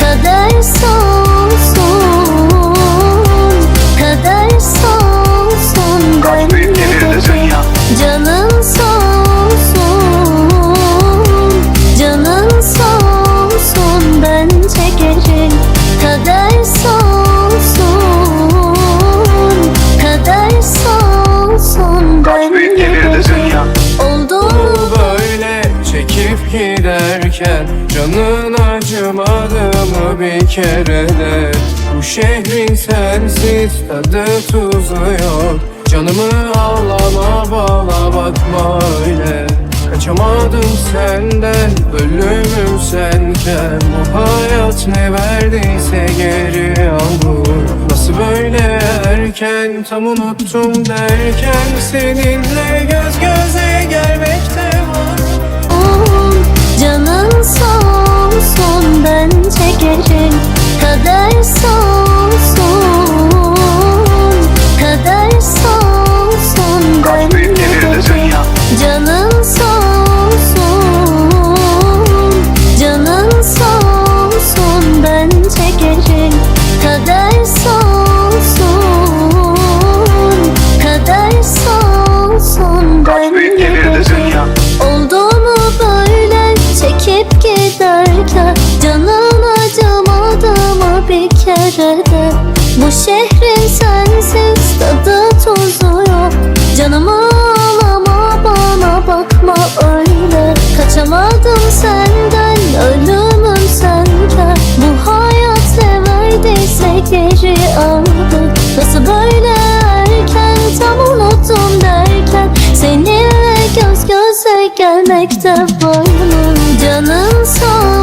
Kader sağ giderken Canın acımadı mı bir kere de? Bu şehrin sensiz tadı tuzu yok. Canımı ağlama bağla bakma öyle. Kaçamadım senden ölümüm senken. Bu hayat ne verdiyse geri al bu. Nasıl böyle erken tam unuttum derken Seninle göz göze gelmekte Kader sağ bir kere de Bu şehrin sensiz tadı tuzu yok. Canımı ağlama bana bakma öyle. Kaçamadım senden ölümüm senden. Bu hayat ne verdiyse geri aldı Nasıl böyle erken tam unuttum derken. Seninle göz göze gelmekte boynum Canın sağ